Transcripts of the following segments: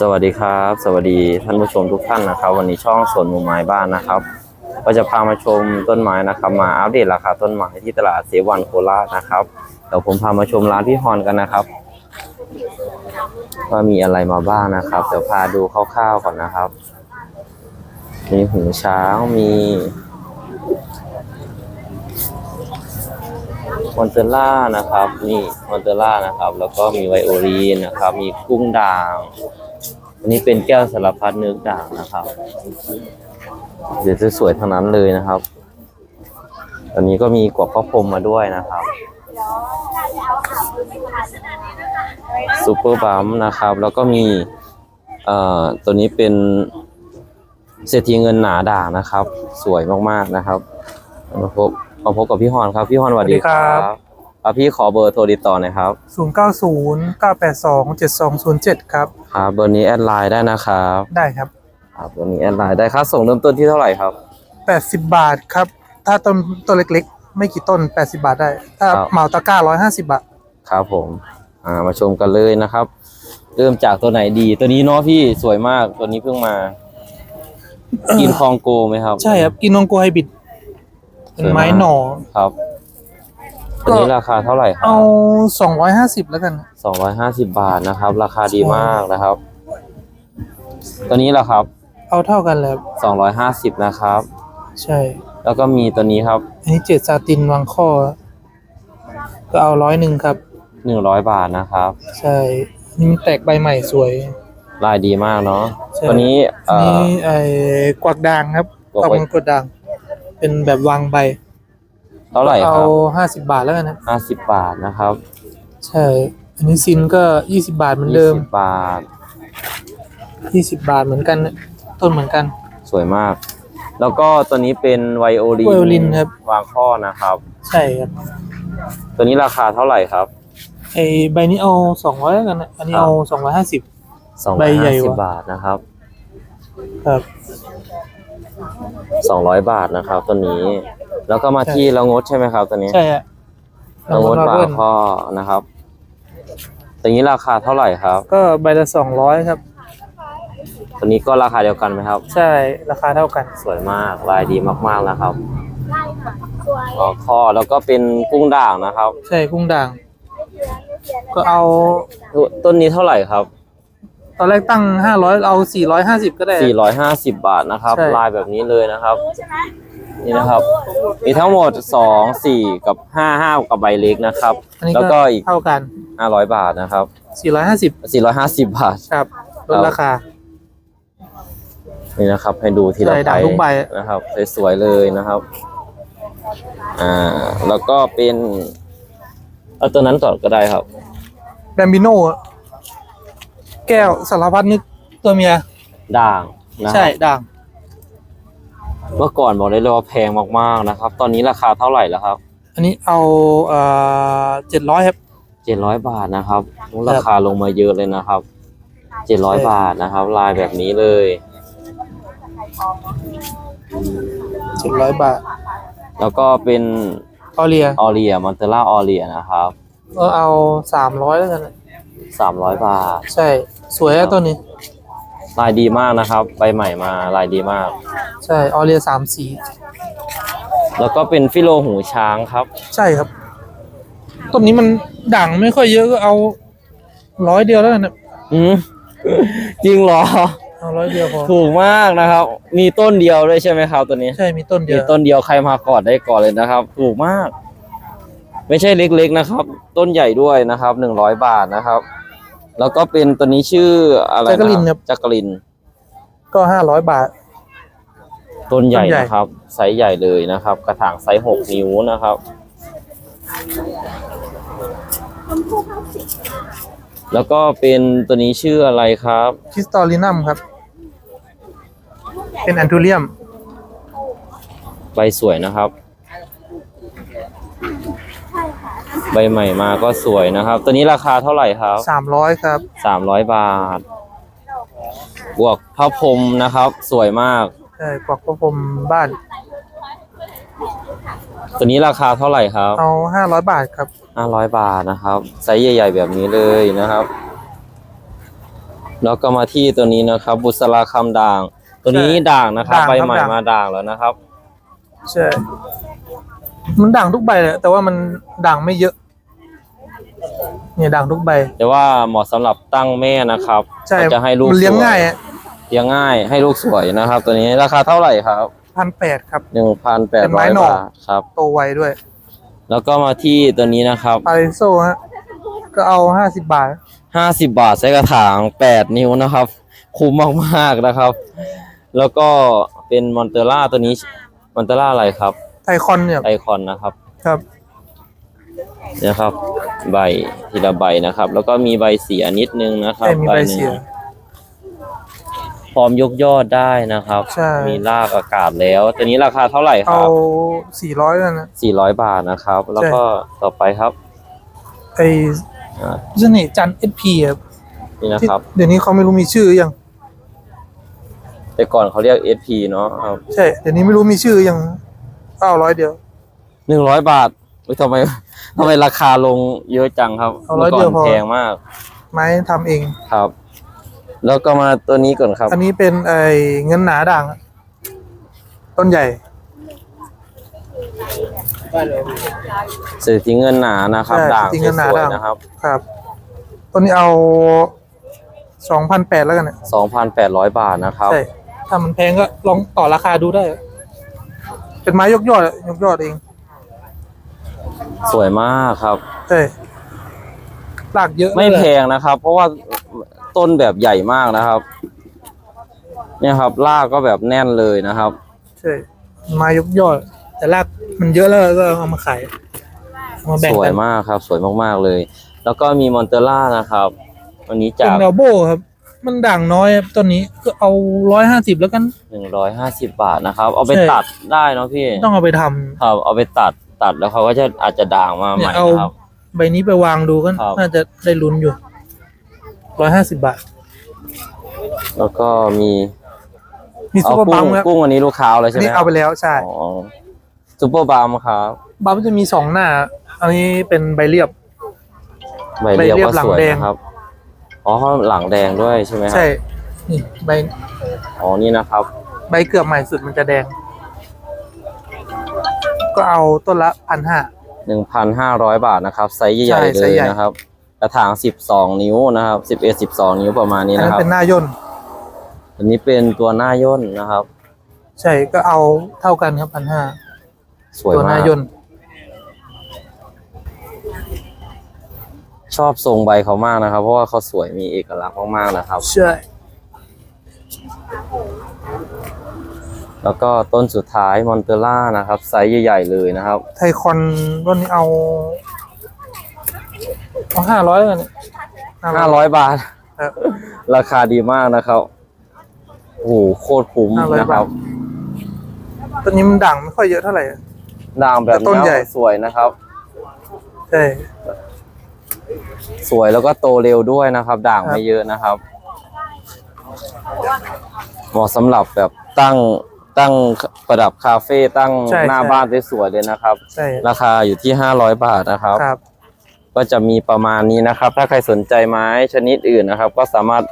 สวัสดีครับ สวัสดีท่านผู้ชมทุกท่านนะครับ วันนี้ช่องสวนมู่ไม้บ้านนะครับ ก็จะพามาชมต้นไม้นะครับ มาอัปเดตราคาต้นไม้ที่ตลาดเสวันโคราชนะครับเดี๋ยวผมพามาชมร้านพี่ฮอนกันนะครับ ว่ามีอะไรมาบ้างนะครับเดี๋ยวพาดูคร่าวๆก่อนนะครับ มีหูช้างมี มอนเตล่านะครับ นี่มอนเตล่านะครับ แล้วก็มีไวโอลีนนะครับ มีกุ้งด่าง อันนี้เป็นแก้วสารพัดนึกด่างนะครับ เดี๋ยวจะสวยทั้งนั้นเลยนะครับตอนนี้ก็มีกวกพระพรมมาด้วยนะครับซูเปอร์บัมนะครับ แล้วก็มีเอ่อตัวนี้เป็นเศรษฐีเงินหนาด่างนะครับ สวยมากๆนะครับมาพบ มาพบกับพี่ฮอนครับ พี่ฮอนสวัสดีครัสวัสดีครับบอะพี่ขอเบอร์โทรติดต่อหน่อยครับศูนย์เก้าศูนย์เก้าแปดสองเจ็ดสองศูนย์เจ็ดครับ ครับ เบอร์นี้แอดไลน์ได้นะครับ ได้ครับ ครับ เบอร์นี้แอดไลน์ได้ค่าส่งเริ่มต้นที่เท่าไหร่ครับแปดสิบบาทครับ ถ้าต้นต้นเล็กๆ ไม่กี่ต้นแปดสิบาทได้ ถ้าครับ เหมาตะกร้าร้อยห้าสิบาท ครับผม อ่า มาชมกันเลยนะครับ เริ่มจากตัวไหนดี ตัวนี้เนาะพี่สวยมาก ตัวนี้เพิ่งมา กินคองโกไหมครับใช่ครับ กินนองโกไฮบิด เป็นไม้สวยมากหน่อครับก็ตัวนี้ราคาเท่าไหร่ครัเอาสองร้อยห้าสิบแล้วกันสองร้อยห้าสิบบาทนะครับ ราคาดีมากนะครับ ตัวนี้แหละครับ เอาเท่ากันแล้วสองร้อยห้าสิบนะครับ ใช่ แล้วก็มีตัวนี้ครับ อันนี้เจ็ดซาตินวางข้อ ก็เอาร้อยหนึ่งครับหนึ่งร้อยบาทนะครับ ใช่นี่มันแตกใบใหม่สวย ลายดีมากเนาะใช่ตัวนี้อันเอ่นี้อไอ้กวักด่างครับกวักกวักไว้มังกรด่าง เป็นแบบวางใบเท่าไหร่คเอารับห้าสิบบาทแล้วกันนะห้าสิบบาทนะครับใช่ อันนี้ซินก็ยี่สิบาทเหมือนเดิมยี่สิบบาท ยี่สิบาทเหมือนกันนะต้นเหมือนกัน สวยมาก แล้วก็ตัวนี้เป็นไวโอลินไวโอลินครับ วางข้อนะครับ ใช่ครับตัวนี้ราคาเท่าไหร่ครับ ไอใบนี้เอาสองร้อยแล้วกันนะอันนี้ครับ เอาสองร้อยห้าสิบ สองใบร้อยใหญ่ห้าสิบวะบาทนะครับ ครับ สองร้อยบาทนะครับ ตัวนี้ แล้วก็มาที่ละงดใช่ไหมครับ ตัวนี้ใช่ฮะละงดมาบาเบิ้ลข้อนะครับตัวนี้ราคาเท่าไหร่ครับ ก็ใบละสองร้อยครับ ตัวนี้ก็ราคาเดียวกันไหมครับ ใช่ราคาเท่ากัน สวยมากลายดีมากๆนะครับบาข้อแล้วก็เป็นกุ้งด่างนะครับ ใช่กุ้งด่าง ก็เอาต้นนี้เท่าไหร่ครับ ตอนแรกตั้งห้าร้อยเอาสี่ร้อยห้าสิบก็ได้ 450 บาทนะครับ ใช่ ลายแบบนี้เลยนะครับนี่นะครับ มีทั้งหมด 2 4 กับ 5 5 กับใบเล็กนะครับ อันนี้แล้วก็อีก เท่ากัน500 บาทนะครับ สี่ร้อยห้าสิบ450 บาท ครับลดราคา นี่นะครับ ให้ดูทีละใช่ใบด่างทุกใบ นะครับ สวยๆเลยนะครับ อ่า แล้วก็เป็น เอาตัวนั้นก่อนก็ได้ครับ แบมบิโน แก้วสารพัดนึกตัวเมีย ด่างนะครับใช่ด่าง เมื่อก่อนบอกได้เลยว่าแพงมากๆนะครับ ตอนนี้ราคาเท่าไหร่แล้วครับอันนี้เอาเอ่อเจ็ดร้อยครับ700บาทนะครับราคาลงมาเยอะเลยนะครับ700บาทนะครับ ลายแบบนี้เลยเจ็ดร้อยบาท แล้วก็เป็นออเรียออเรียมอนเตล่าออเรียนะครับก็เอาสามร้อยแล้วกัน 300บาท ใช่ สวยอะตัวนี้ ลายดีมากนะครับ ใบใหม่มาลายดีมาก ใช่ ออเรียสามสี แล้วก็เป็นฟิโลหูช้างครับ ใช่ครับ ต้นนี้มันด่างไม่ค่อยเยอะก็เอาร้อยเดียวแล้วกันนะอืมจริงเหรอ เอาร้อยเดียวพอ ถูกมากนะครับ มีต้นเดียวด้วยใช่ไหมครับตัวนี้ ใช่ มีต้นเดียมีวต้นเดียวใครมาก่อนได้ก่อนเลยนะครับ ถูกมาก ไม่ใช่เล็กๆนะครับ ต้นใหญ่ด้วยนะครับหนึ่งร้อยบาทนะครับ แล้วก็เป็นตัวนี้ชื่ออะไรจักรินนะครับ จักริน ก็ห้าร้อยบาท ต้นใหญ่ต้นใหญ่ นะครับ ไซส์ใหญ่เลยนะครับ กระถางไซส์หกนิ้วนะครับ แล้วก็เป็นตัวนี้ชื่ออะไรครับ คริสตอลินัมครับ เป็นแอนทูเรียม ใบสวยนะครับ ใบใหม่มาก็สวยนะครับ ตัวนี้ราคาเท่าไหร่ครับสามร้อยครับสามร้อยบาท บวกพระพรหมนะครับ สวยมากใช่กวักพระพรหมบ้าน ตัวนี้ราคาเท่าไหร่ครับเอาห้าร้อยบาทครับห้าร้อยบาทนะครับไซส์ใหญ่ ๆ แบบนี้เลยนะครับ แล้วก็มาที่ตัวนี้นะครับ บุษราคำด่าง ตัวนี้ใช่ด่างนะครับด่างใบครับใหม่ด่าง มาด่างแล้วนะครับ ใช่ มันด่างทุกใบเลยแต่ว่ามันด่างไม่เยอะ เนี่ยด่างทุกใบ แต่ว่าเหมาะสำหรับตั้งแม่นะครับใช่ก็จะให้ลูกมันเลี้ยงสวง่ายอะเลี้ยงง่ายให้ลูกสวยนะครับ ตัวนี้ราคาเท่าไหร่ครับพันแปดครับ หนึ่งพันแปดเป็นร้ไม้อยหน่อ บาทครับ โตไวด้วยแล้วก็มาที่ตัวนี้นะครับปาริโซฮะก็เอาห้าสิบบาท ห้าสิบบาทใช้กระถางแปดนิ้วนะครับ คุ้มมากๆนะครับ แล้วก็เป็นมอนเตล่าตัวนี้มอนเตล่าอะไรครับไทคอนเนี่ยไอคอนนะครับ ครับเนี่ยครับใบทีละใบนะครับ แล้วก็มีใบเสียนิดนึงนะครับแต่มีใบหนึ่งเสียพร้อมยกยอดได้นะครับ ใช่ มีรากอากาศแล้ว ตัวนี้ราคาเท่าไหร่คเอารับสี่ร้อยนั่นนะ สี่ร้อยบาทนะครับ แล้วก็ต่อไปครับไอ้อ่าเสน่ห์จันทร์เอสพีครับนี่นะที่ครับ เดี๋ยวนี้เขาไม่รู้มีชื่อยัง แต่ก่อนเขาเรียก SP เนาะครับใช่ เดี๋ยวนี้ไม่รู้มีชื่อยังเก้าร้อยเดียวหนึ่งร้อยบาท อุ๊ยทำไมทำไมราคาลงเยอะจังครับเอาร้อยก่เดียวพอแพงมากไม้ทำเอง ครับ แล้วก็มาตัวนี้ก่อนครับ อันนี้เป็นไอ้เงินหนาด่างอะต้นใหญ่ เศรษฐีเงินหนานะครับใช่ด่างเศรษฐีเงินหนาสวยด่าง ๆนะครับครับ ต้นนี้เอาสองพันแปดแล้วกันเนี่ยสองพันแปดร้อยบาทนะครับ ใช่ ถ้ามันแพงก็ลองต่อราคาดูได้ เป็นไม้ยกยอดอะยกยอดเอง สวยมากครับ ใช่รากเยอะไม่ด้วยแพงนะครับ เพราะว่าต้นแบบใหญ่มากนะครับ เนี่ยครับรากก็แบบแน่นเลยนะครับ ใช่ไม้ยกยอด แต่รากมันเยอะแล้วก็เอามาขายเอามาแบ่งสวยกันมากครับ สวยมากๆเลย แล้วก็มีมอนเตล่านะครับวันนี้เป็จานกดาโบครับ มันด่างน้อยครับต้นนี้ก็เอาร้อยห้าสิบแล้วกัน หนึ่งร้อยห้าสิบบาทนะครับ เอาไปใช่ ตัดได้เนาะพี่ ต้องเอาไปทำ ครับเอาไปตัด ตัดแล้วเขาก็จะอาจจะด่างมาใหเนี่ยม่เอา นะครับ ใบนี้ไปวางดูก็ครับ น่าจะได้ลุ้นอยู่ร้อยห้าสิบบาท แล้วก็มีมีซุเอาปเปอร์กุ้บังมครับกุ้งอันนี้ลูกค้าเอาเลยอัใช่นไหมนี้คเอารับไปแล้วใช่อ๋อซูเปอร์บาร์มครับบัมจะมีสองหน้า อันนี้เป็นใบเรียบ ใบเรียบใบเรียบก็หลังสวยแดง นะครับอ๋อหลังแดงด้วยใช่ไหมครับใช่นี่ใบอ๋อนี่นะครับ ใบเกือบใหม่สุดมันจะแดง ก็เอาต้นละพันห้าหนึ่งพันห้าร้อยบาทนะครับ ไซส์ใหญ่ใช่ๆเลไซส์ยใหญ่นะครับกระถางสิบสองนิ้วนะครับสิบเอ็ดสิบสองนิ้วประมาณนี้อันนะนั้นครับเป็นหน้าย่นอันนี้เป็นตัวหน้าย่นนะครับ ใช่ก็เอาเท่ากันครับพันห้าสวยตัวหมาน้ากย่นชอบทรงใบเขามากนะครับ เพราะว่าเขาสวยมีเอกลักษณ์มากๆนะครับ ใช่ แล้วก็ต้นสุดท้ายมอนเตล่านะครับ ไซส์ใหญ่ ๆ เลยนะครับ ไทคอนต้นนี้เอาเอาห้าร้อยกันเนี่ยห้าร้อยบาทครับราคาดีมากนะครับโอ้โหโคตรคุ้ม500นะครับต้นนี้มันด่างไม่ค่อยเยอะเท่าไหร่อะด่างแบบแต่ต้นนี้ใหญ่สวยนะครับ ใช่ สวยแล้วก็โตเร็วด้วยนะครับ ด่างครับไม่เยอะนะครับเหมาะสำหรับแบบตั้ง ตั้งประดับคาเฟ่ตั้งใช่หน้าใช่ บ้านสวยๆเลยนะครับ ใช่ราคาอยู่ที่ห้าร้อยบาทนะครับ ครับ ก็จะมีประมาณนี้นะครับ ถ้าใครสนใจไม้ชนิดอื่นนะครับ ก็สามารถ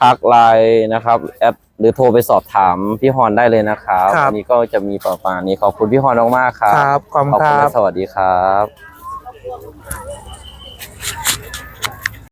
ทักไลน์นะครับแอดหรือโทรไปสอบถามพี่ฮอนได้เลยนะครับครับ อันนี้ก็จะมีประมาณนี้ขอบคุณพี่ฮอนมากๆครับ ครับขอบคุณขอบคุณครัและบ สวัสดีครับ